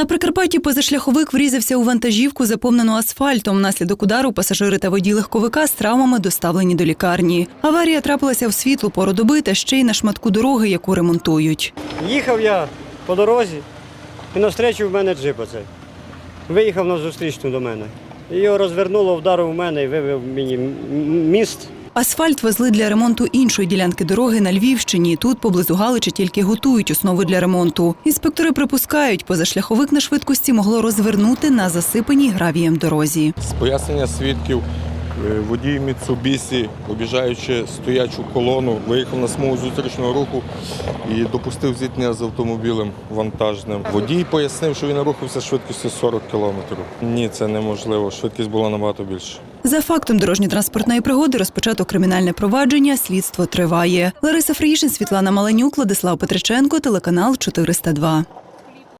На Прикарпатті позашляховик врізався у вантажівку, заповнену асфальтом. Внаслідок удару пасажири та водій легковика з травмами доставлені до лікарні. Аварія трапилася в світлу пору доби та ще й на шматку дороги, яку ремонтують. Їхав я по дорозі, і навстречу в мене джип оцей. Виїхав на зустрічну до мене. Його розвернуло, вдарив в мене і вивів мені міст. Асфальт везли для ремонту іншої ділянки дороги на Львівщині. Тут поблизу Галичі тільки готують основи для ремонту. Інспектори припускають, позашляховик на швидкості могло розвернути на засипаній гравієм дорозі. З пояснення свідків е, водій Міцубісі, обіжаючи стоячу колону, виїхав на смугу зустрічного руху і допустив зіткнення з автомобілем вантажним. Водій пояснив, що він рухався швидкістю 40 км. Ні, це неможливо. Швидкість була набагато більша. За фактом дорожньо-транспортної пригоди розпочато кримінальне провадження. Слідство триває. Лариса Фріїшин, Світлана Маленюк, Владислав Петриченко, телеканал 402.